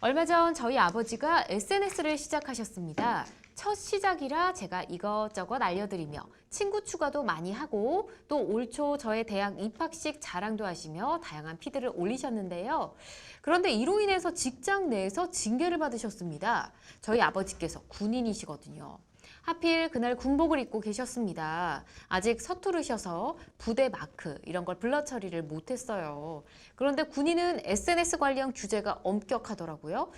얼마 전 저희 아버지가 SNS를 시작하셨습니다. 첫 시작이라 제가 이것저것 알려드리며 친구 추가도 많이 하고 또 올 초 저의 대학 입학식 자랑도 하시며 다양한 피드를 올리셨는데요. 그런데 이로 인해서 직장 내에서 징계를 받으셨습니다. 저희 아버지께서 군인이시거든요. 하필 그날 군복을 입고 계셨습니다. 아직 서투르셔서 부대 마크 이런 걸 블러 처리를 못했어요. 그런데 군인은 SNS 관련 규제가 엄격하더라고요.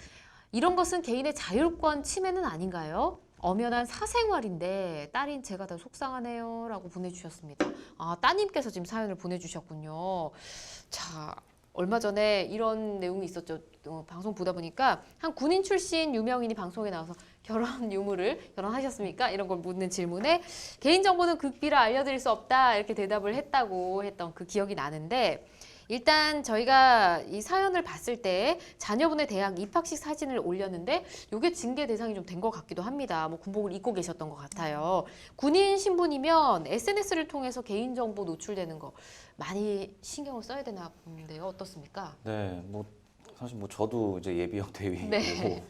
이런 것은 개인의 자율권 침해는 아닌가요? 엄연한 사생활인데 딸인 제가 더 속상하네요 라고 보내주셨습니다. 아 따님께서 지금 사연을 보내주셨군요. 자 얼마 전에 이런 내용이 있었죠. 어, 방송 보다 보니까 한 군인 출신 유명인이 방송에 나와서 결혼 유무를 결혼하셨습니까? 이런 걸 묻는 질문에 개인정보는 극비라 알려드릴 수 없다 이렇게 대답을 했다고 했던 그 기억이 나는데 일단 저희가 이 사연을 봤을 때 자녀분의 대학 입학식 사진을 올렸는데 이게 징계 대상이 좀 된 것 같기도 합니다. 뭐 군복을 입고 계셨던 것 같아요. 군인 신분이면 SNS를 통해서 개인정보 노출되는 거 많이 신경을 써야 되나 본데요. 어떻습니까? 네, 뭐 사실 뭐 저도 이제 예비역 대위고 네.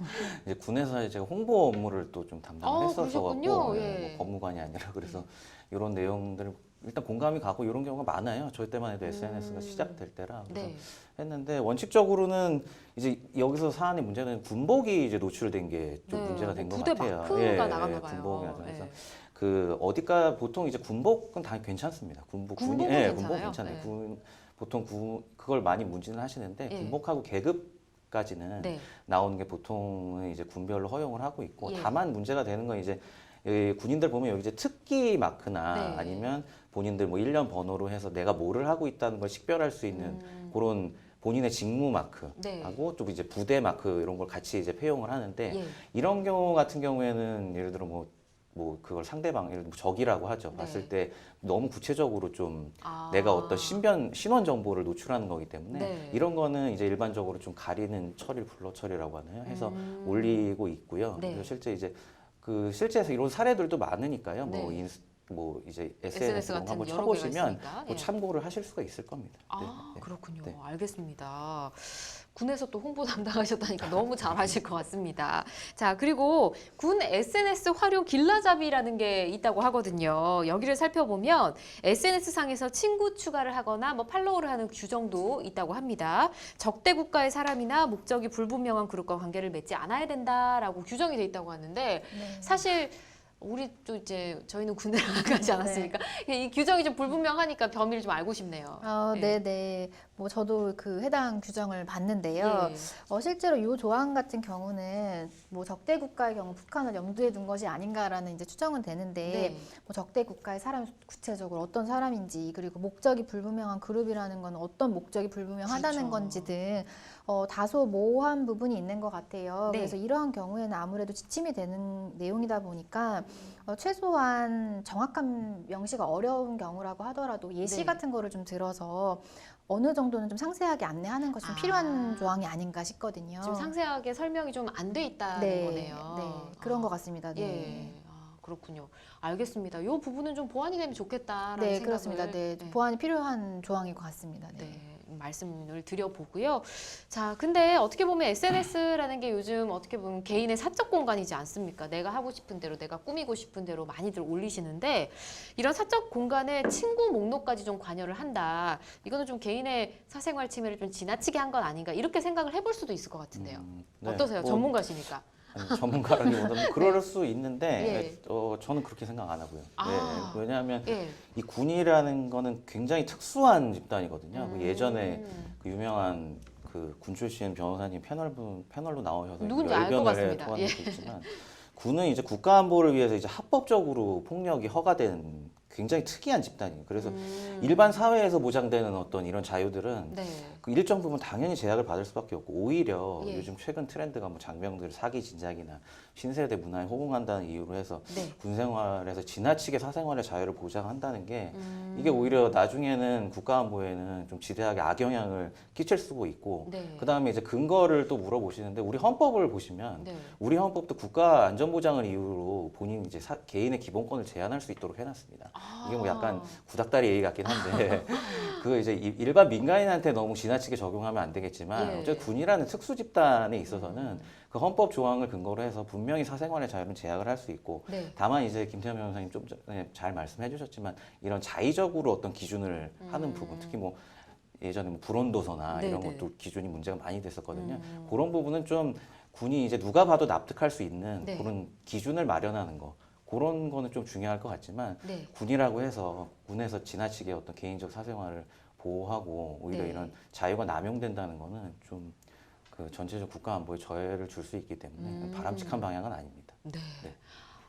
이제 군에서 제가 홍보 업무를 또좀 어, 담당을 했었어 갖고. 예. 뭐 법무관이 아니라 그래서 이런 내용들을 일단 공감이 가고 이런 경우가 많아요. 저희 때만 해도 SNS가 음. 시작될 때라 그래서 네. 했는데 원칙적으로는 이제 여기서 사안의 문제는 군복이 이제 노출된 게 좀 네, 문제가 된뭐것 부대 같아요. 마크가 나갔나 봐요. 군복이 나서 그래서 예. 그 어디가 보통 이제 군복은 다 괜찮습니다. 군복 군복은 예, 괜찮아요? 군복 괜찮아요. 네. 군 보통 군 그걸 많이 문진을 하시는데 예. 군복하고 계급 까지는 네. 나오는 게 보통은 이제 군별로 허용을 하고 있고 예. 다만 문제가 되는 건 이제 이 군인들 보면 여기 이제 특기 마크나 네. 아니면 본인들 뭐 일련 번호로 해서 내가 뭐를 하고 있다는 걸 식별할 수 있는 음, 그런 본인의 직무 네. 마크하고 또 이제 부대 마크 이런 걸 같이 이제 폐용을 하는데 예. 이런 경우 같은 경우에는 예를 들어 뭐, 뭐 그걸 상대방 예를 들어 적이라고 하죠. 네. 봤을 때 너무 구체적으로 좀 아. 내가 어떤 신변 신원 정보를 노출하는 거기 때문에 네. 이런 거는 이제 일반적으로 좀 가리는 처리 불러 처리라고 하나요? 해서 음. 올리고 있고요. 네. 그래서 실제 이제 그 실제에서 이런 사례들도 많으니까요. 뭐 네. 인스 뭐 이제 SNS 같은 한번 쳐보시면. 뭐 예. 참고를 하실 수가 있을 겁니다. 아 네, 네. 그렇군요. 네. 알겠습니다. 군에서 또 홍보 담당하셨다니까 너무 잘하실 것 같습니다. 자 그리고 군 SNS 활용 길라잡이라는 게 있다고 하거든요. 여기를 살펴보면 SNS 상에서 친구 추가를 하거나 뭐 팔로우를 하는 규정도 있다고 합니다. 적대 국가의 사람이나 목적이 불분명한 그룹과 관계를 맺지 않아야 된다라고 규정이 돼 있다고 하는데 네. 사실 우리 또 이제 저희는 군대를 안 가지 않았습니까? 이 규정이 좀 불분명하니까 범위를 좀 알고 싶네요. 어, 예. 네, 네. 뭐 저도 그 해당 규정을 봤는데요. 예. 어, 실제로 이 조항 같은 경우는 뭐 적대 국가의 경우 북한을 염두에 둔 것이 아닌가라는 이제 추정은 되는데 네. 뭐 적대 국가의 사람 구체적으로 어떤 사람인지 그리고 목적이 불분명한 그룹이라는 건 어떤 목적이 불분명하다는 그렇죠. 건지 등 어, 다소 모호한 부분이 있는 것 같아요. 네. 그래서 이러한 경우에는 아무래도 지침이 되는 내용이다 보니까 어, 최소한 정확한 명시가 어려운 경우라고 하더라도 예시 네. 같은 거를 좀 들어서 어느 정도는 좀 상세하게 안내하는 것이 좀 아. 필요한 조항이 아닌가 싶거든요. 지금 상세하게 설명이 좀 안 돼 있다는 네, 거네요. 네, 그런 아, 것 같습니다. 네. 예. 아, 그렇군요. 알겠습니다. 이 부분은 좀 보완이 되면 좋겠다라는 네, 생각을 그렇습니다. 네, 보완이 필요한 조항인 것 같습니다. 네. 네, 말씀을 드려보고요. 자, 근데 어떻게 보면 SNS라는 게 요즘 어떻게 보면 개인의 사적 공간이지 않습니까? 내가 하고 싶은 대로, 내가 꾸미고 싶은 대로 많이들 올리시는데 이런 사적 공간에 친구 목록까지 좀 관여를 한다. 이거는 좀 개인의 사생활 침해를 좀 지나치게 한 건 아닌가 이렇게 생각을 해볼 수도 있을 것 같은데요. 음, 네. 어떠세요? 뭐 전문가시니까. 아니, 전문가라기보다는 그럴 수 있는데 예. 어, 저는 그렇게 생각 안 하고요. 아. 네, 왜냐하면 예. 이 군이라는 거는 굉장히 특수한 집단이거든요. 그 음. 예전에 그 유명한 그군 출신 변호사님 패널 분 패널로 나오셔서 누군지 알것 열변을 같습니다. 예. 적도 있지만 군은 이제 국가 안보를 위해서 이제 합법적으로 폭력이 허가된 굉장히 특이한 집단이에요. 그래서 음. 일반 사회에서 보장되는 어떤 이런 자유들은 네. 그 일정 부분 당연히 제약을 받을 수밖에 없고 오히려 예. 요즘 최근 트렌드가 뭐 장병들 사기 진작이나 신세대 문화에 호응한다는 이유로 해서 네. 군 생활에서 지나치게 사생활의 자유를 보장한다는 게 음. 이게 오히려 나중에는 국가안보에는 좀 지대하게 악영향을 끼칠 수도 있고 네. 그 다음에 이제 근거를 또 물어보시는데 우리 헌법을 보시면 네. 우리 헌법도 국가 안전보장을 이유로 본인 이제 사- 개인의 기본권을 제한할 수 있도록 해놨습니다. 아, 이게 뭐 약간 아. 구닥다리 얘기 같긴 한데 그 이제 이- 일반 민간인한테 너무 지나치게 적용하면 안 되겠지만 예. 어쨌든 군이라는 특수 집단에 있어서는 그 헌법 조항을 근거로 해서 분명히 사생활의 자유는 제약을 할 수 있고 네. 다만 이제 김태현 변호사님 좀 전에 잘 말씀해 주셨지만 이런 자의적으로 어떤 기준을 하는 음. 부분 특히 뭐 예전에 뭐 불온도서나 네, 이런 네. 것도 기준이 문제가 많이 됐었거든요. 음. 그런 부분은 좀 군이 이제 누가 봐도 납득할 수 있는 네. 그런 기준을 마련하는 거 그런 거는 좀 중요할 것 같지만 네. 군이라고 해서 군에서 지나치게 어떤 개인적 사생활을 보호하고 오히려 네. 이런 자유가 남용된다는 거는 좀 그 전체적 국가 안보에 저해를 줄 수 있기 때문에 음. 바람직한 방향은 아닙니다. 네. 네.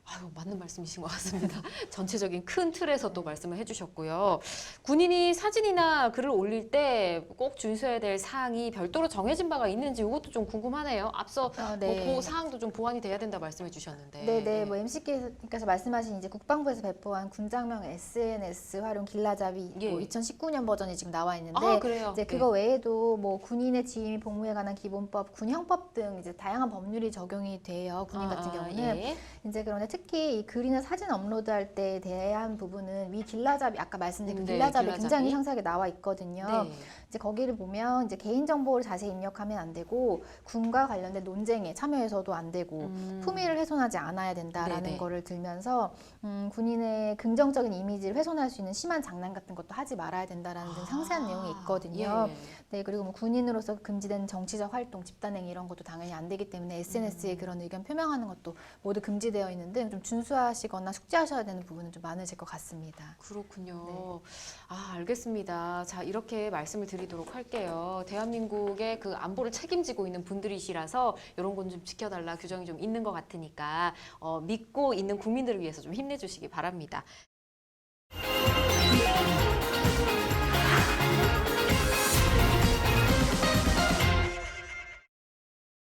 아유, 맞는 말씀이신 것 같습니다. 전체적인 큰 틀에서 또 말씀을 해주셨고요. 군인이 사진이나 글을 올릴 때 꼭 준수해야 될 사항이 별도로 정해진 바가 있는지 이것도 좀 궁금하네요. 앞서 어, 뭐그 사항도 좀 보완이 돼야 된다 말씀해 주셨는데. 네, 네, 뭐 MC께서 말씀하신 이제 국방부에서 배포한 군장명 SNS 활용 길라잡이 예. 뭐 2019년 버전이 지금 나와 있는데 아, 그래요. 이제 네. 그거 외에도 뭐 군인의 지휘 복무에 관한 기본법, 군형법 등 이제 다양한 법률이 적용이 돼요. 군인 같은 아, 경우는 예. 이제 그런데 특히 이 글이나 사진 업로드할 때에 대한 부분은 위 길라잡이 아까 말씀드린 그 음, 네, 길라잡이 길라잡이. 굉장히 상세하게 나와 있거든요. 네. 이제 거기를 보면 이제 개인 정보를 자세히 입력하면 안 되고 군과 관련된 논쟁에 참여해서도 안 되고 음. 품위를 훼손하지 않아야 된다라는 네네. 거를 들면서 음, 군인의 긍정적인 이미지를 훼손할 수 있는 심한 장난 같은 것도 하지 말아야 된다라는 등 상세한 내용이 있거든요. 예. 네 그리고 뭐 군인으로서 금지된 정치적 활동, 집단행위 이런 것도 당연히 안 되기 때문에 SNS에 그런 의견 표명하는 것도 모두 금지되어 있는 등 선생님 좀 준수하시거나 숙지하셔야 되는 부분은 좀 많으실 것 같습니다. 그렇군요. 네. 아, 알겠습니다. 자, 이렇게 말씀을 드리도록 할게요. 대한민국의 그 안보를 책임지고 있는 분들이시라서 이런 건 좀 지켜달라 규정이 좀 있는 것 같으니까 어, 믿고 있는 국민들을 위해서 좀 힘내주시기 바랍니다.